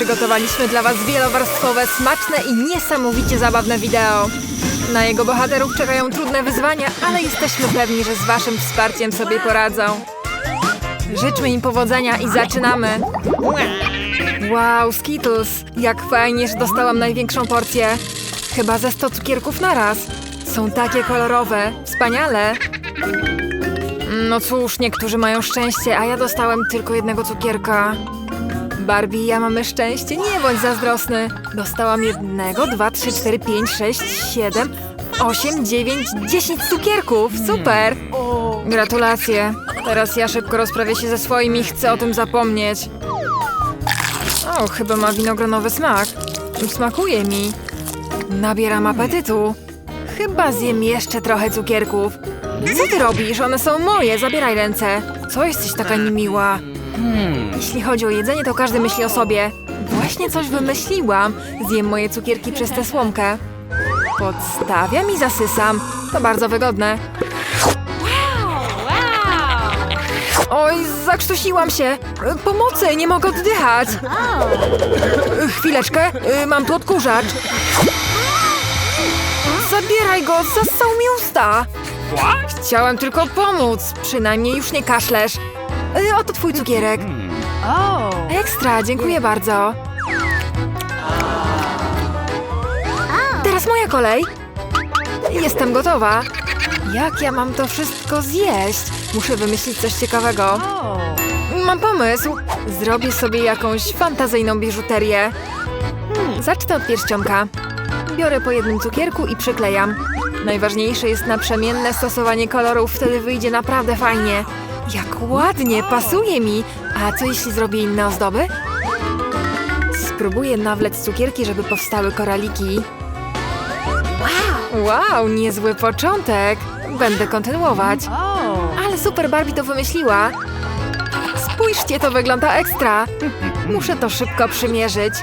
Przygotowaliśmy dla Was wielowarstwowe, smaczne i niesamowicie zabawne wideo. Na jego bohaterów czekają trudne wyzwania, ale jesteśmy pewni, że z Waszym wsparciem sobie poradzą. Życzmy im powodzenia i zaczynamy! Wow, Skittles! Jak fajnie, że dostałam największą porcję. Chyba ze 100 cukierków na raz. Są takie kolorowe. Wspaniale! No cóż, niektórzy mają szczęście, a ja dostałem tylko jednego cukierka. Barbie, ja mamy szczęście, nie bądź zazdrosny. Dostałam jednego, dwa, trzy, cztery, pięć, sześć, siedem, osiem, dziewięć, dziesięć cukierków. Super! Gratulacje. Teraz ja szybko rozprawię się ze swoim i chcę o tym zapomnieć. O, chyba ma winogronowy smak. Smakuje mi. Nabieram apetytu. Chyba zjem jeszcze trochę cukierków. Co ty robisz? One są moje, zabieraj ręce. Co jesteś taka niemiła? Jeśli chodzi o jedzenie, to każdy myśli o sobie. Właśnie coś wymyśliłam. Zjem moje cukierki przez tę słomkę. Podstawiam i zasysam. To bardzo wygodne. Oj, zakrztusiłam się. Pomocy, nie mogę oddychać. Chwileczkę, e, mam tu odkurzacz. Zabieraj go, zassał mi usta. Chciałem tylko pomóc. Przynajmniej już nie kaszlesz. E, Oto twój cukierek. Ekstra, dziękuję bardzo. Teraz moja kolej. Jestem gotowa. Jak ja mam to wszystko zjeść? Muszę wymyślić coś ciekawego. Mam pomysł. Zrobię sobie jakąś fantazyjną biżuterię. Zacznę od pierścionka. Biorę po jednym cukierku i przyklejam. Najważniejsze jest naprzemienne stosowanie kolorów, wtedy wyjdzie naprawdę fajnie. Jak ładnie, pasuje mi. A co jeśli zrobię inne ozdoby? Spróbuję nawlec cukierki, żeby powstały koraliki. Wow, niezły początek. Będę kontynuować. Ale super Barbie to wymyśliła. Spójrzcie, to wygląda ekstra. Muszę to szybko przymierzyć.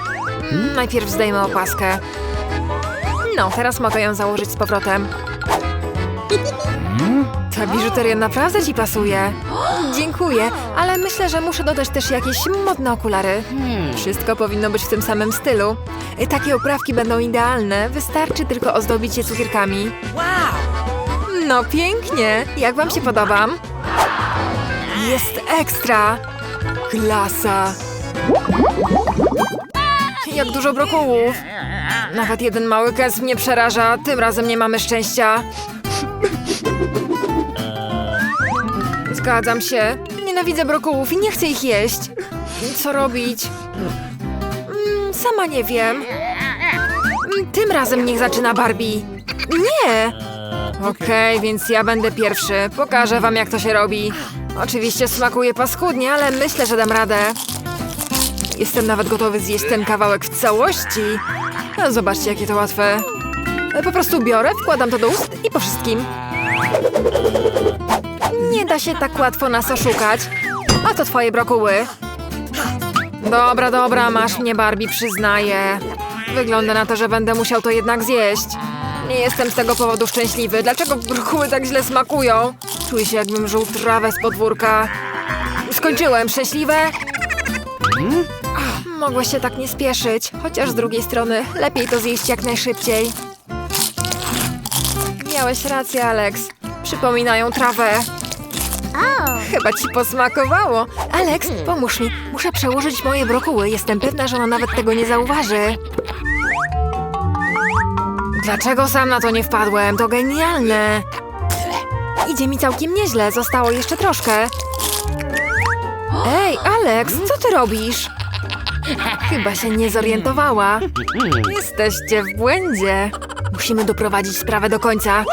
Najpierw zdejmę opaskę. No, teraz mogę ją założyć z powrotem. Ta biżuteria naprawdę ci pasuje. Dziękuję, ale myślę, że muszę dodać też jakieś modne okulary. Wszystko powinno być w tym samym stylu. Y, Takie oprawki będą idealne, wystarczy tylko ozdobić je cukierkami. No pięknie! Jak wam się podobam? Jest ekstra! Klasa! Jak dużo brokułów! Nawet jeden mały kęs mnie przeraża, tym razem nie mamy szczęścia. Zgadzam się. Nienawidzę brokułów i nie chcę ich jeść. Co robić? Mm, sama nie wiem. Mm, Tym razem niech zaczyna Barbie. Nie! Okej, więc ja będę pierwszy. Pokażę wam, jak to się robi. Oczywiście smakuje paskudnie, ale myślę, że dam radę. Jestem nawet gotowy zjeść ten kawałek w całości. Zobaczcie, jakie to łatwe. Po prostu biorę, wkładam to do ust i po wszystkim. Da się tak łatwo nas oszukać. A to twoje brokuły. Dobra, dobra, masz mnie, Barbie, przyznaję. Wygląda na to, że będę musiał to jednak zjeść. Nie jestem z tego powodu szczęśliwy. Dlaczego brokuły tak źle smakują? Czuję się, jakbym żuł trawę z podwórka. Skończyłem. Szczęśliwe? Mogłeś się tak nie spieszyć. Chociaż z drugiej strony lepiej to zjeść jak najszybciej. Miałeś rację, Alex. Przypominają trawę. Chyba ci posmakowało. Alex, pomóż mi. Muszę przełożyć moje brokuły. Jestem pewna, że ona nawet tego nie zauważy. Dlaczego sam na to nie wpadłem? To genialne. Idzie mi całkiem nieźle. Zostało jeszcze troszkę. Ej, Alex, co ty robisz? Chyba się nie zorientowała. Jesteście w błędzie. Musimy doprowadzić sprawę do końca.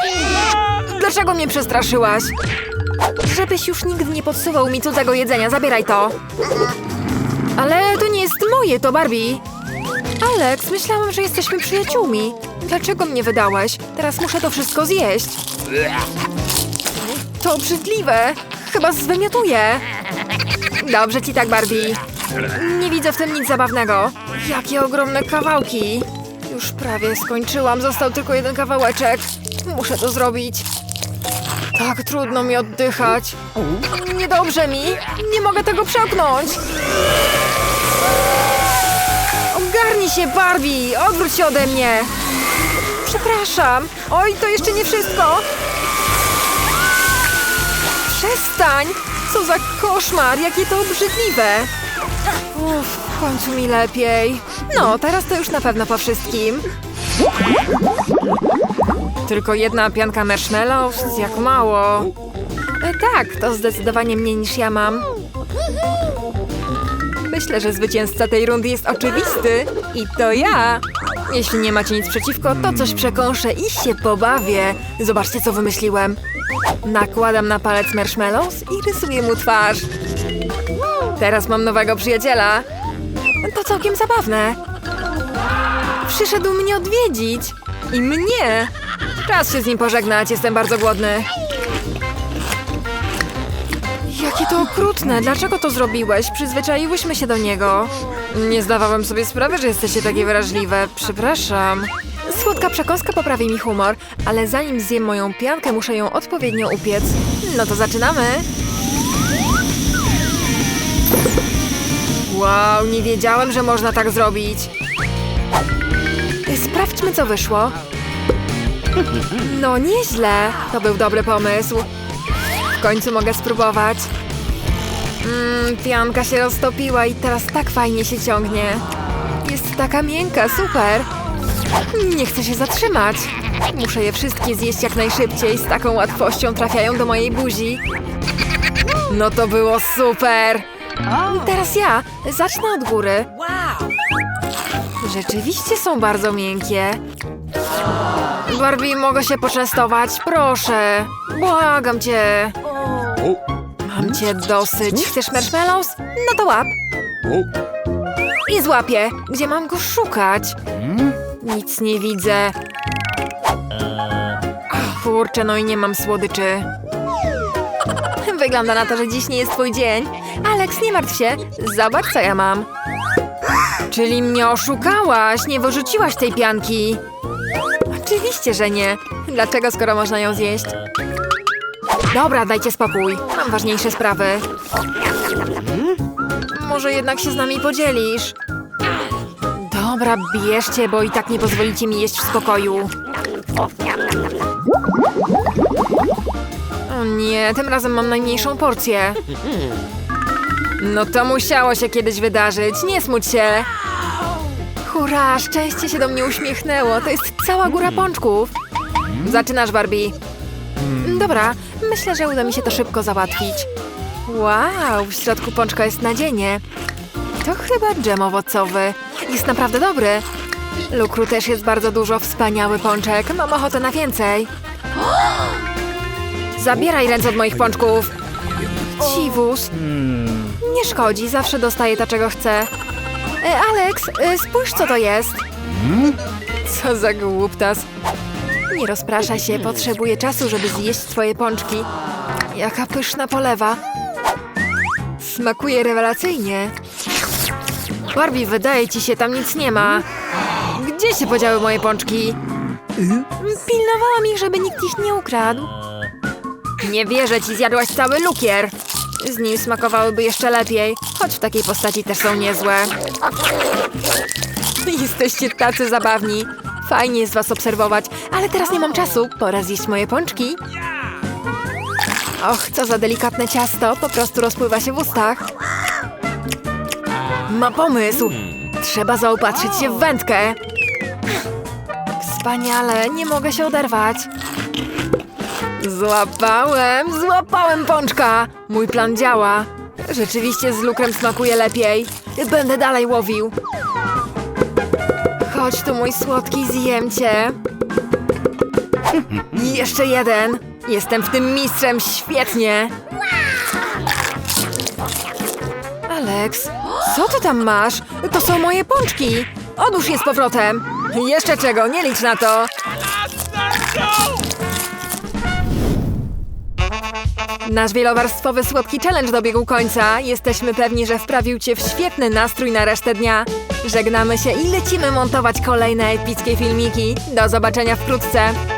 Dlaczego mnie przestraszyłaś? Żebyś już nigdy nie podsuwał mi cudzego jedzenia, zabieraj to. Ale to nie jest moje, to Barbie. Alex, myślałam, że jesteśmy przyjaciółmi. Dlaczego mnie wydałeś? Teraz muszę to wszystko zjeść. To obrzydliwe. Chyba zwymiotuję. Dobrze ci tak, Barbie. Nie widzę w tym nic zabawnego. Jakie ogromne kawałki. Już prawie skończyłam, został tylko jeden kawałeczek. Muszę to zrobić. Tak trudno mi oddychać. Niedobrze mi. Nie mogę tego przełknąć. Zamknij się, Barbie! Odwróć się ode mnie! Przepraszam! Oj, to jeszcze nie wszystko! Przestań! Co za koszmar! Jakie to obrzydliwe! Uff, w końcu mi lepiej. No, teraz to już na pewno po wszystkim. Tylko jedna pianka marshmallows? Jak mało. E, tak, to zdecydowanie mniej niż ja mam. Myślę, że zwycięzca tej rundy jest oczywisty. I to ja. Jeśli nie macie nic przeciwko, to coś przekąszę i się pobawię. Zobaczcie, co wymyśliłem. Nakładam na palec marshmallows i rysuję mu twarz. Teraz mam nowego przyjaciela. To całkiem zabawne. Przyszedł mnie odwiedzić. I mnie. Czas się z nim pożegnać, jestem bardzo głodny. Jakie to okrutne, dlaczego to zrobiłeś? Przyzwyczaiłyśmy się do niego. Nie zdawałem sobie sprawy, że jesteście takie wrażliwe. Przepraszam. Słodka przekąska poprawi mi humor, ale zanim zjem moją piankę, muszę ją odpowiednio upiec. No to zaczynamy. Wow, nie wiedziałem, że można tak zrobić. Sprawdźmy, co wyszło. No nieźle. To był dobry pomysł. W końcu mogę spróbować. Mmm, pianka się roztopiła i teraz tak fajnie się ciągnie. Jest taka miękka, super. Nie chcę się zatrzymać. Muszę je wszystkie zjeść jak najszybciej. Z taką łatwością trafiają do mojej buzi. No to było super. Teraz ja. Zacznę od góry. Rzeczywiście są bardzo miękkie. Barbie, mogę się poczęstować? Proszę. Błagam cię. Mam cię dosyć. Chcesz marshmallows? No to łap. I złapię. Gdzie mam go szukać? Nic nie widzę. Kurczę, no i nie mam słodyczy. Wygląda na to, że dziś nie jest twój dzień. Alex, nie martw się. Zobacz, co ja mam. Czyli mnie oszukałaś, nie wyrzuciłaś tej pianki. Oczywiście, że nie. Dlaczego, skoro można ją zjeść? Dobra, dajcie spokój. Mam ważniejsze sprawy. Może jednak się z nami podzielisz? Dobra, bierzcie, bo i tak nie pozwolicie mi jeść w spokoju. O nie, tym razem mam najmniejszą porcję. No to musiało się kiedyś wydarzyć, nie smuć się. Hurra, szczęście się do mnie uśmiechnęło, to jest cała góra pączków. Zaczynasz, Barbie. Dobra, myślę, że uda mi się to szybko załatwić. Wow, w środku pączka jest nadzienie. To chyba dżem owocowy. Jest naprawdę dobry. Lukru też jest bardzo dużo, wspaniały pączek. Mam ochotę na więcej. Zabieraj ręce od moich pączków. Ciwus. Nie szkodzi, zawsze dostaję to, czego chcę. E, Alex, e, spójrz, co to jest. Co za głuptas. Nie rozpraszaj się, potrzebuję czasu, żeby zjeść twoje pączki. Jaka pyszna polewa. Smakuje rewelacyjnie. Barbie, wydaje ci się, tam nic nie ma. Gdzie się podziały moje pączki? Pilnowałam ich, żeby nikt ich nie ukradł. Nie wierzę ci, zjadłaś cały lukier. Z nim smakowałyby jeszcze lepiej, choć w takiej postaci też są niezłe. Jesteście tacy zabawni. Fajnie jest was obserwować, ale teraz nie mam czasu. Pora zjeść moje pączki. Och, co za delikatne ciasto, po prostu rozpływa się w ustach. Ma pomysł. Trzeba zaopatrzyć się w wędkę. Wspaniale, nie mogę się oderwać. Złapałem, złapałem pączka! Mój plan działa. Rzeczywiście z lukrem smakuje lepiej. Będę dalej łowił. Chodź tu, mój słodki, zjem cię. Jeszcze jeden. Jestem w tym mistrzem, świetnie. Alex, co ty tam masz? To są moje pączki. Odłóż je z powrotem. Jeszcze czego, nie licz na to. Nasz wielowarstwowy słodki challenge dobiegł końca. Jesteśmy pewni, że wprawił Cię w świetny nastrój na resztę dnia. Żegnamy się i lecimy montować kolejne epickie filmiki. Do zobaczenia wkrótce.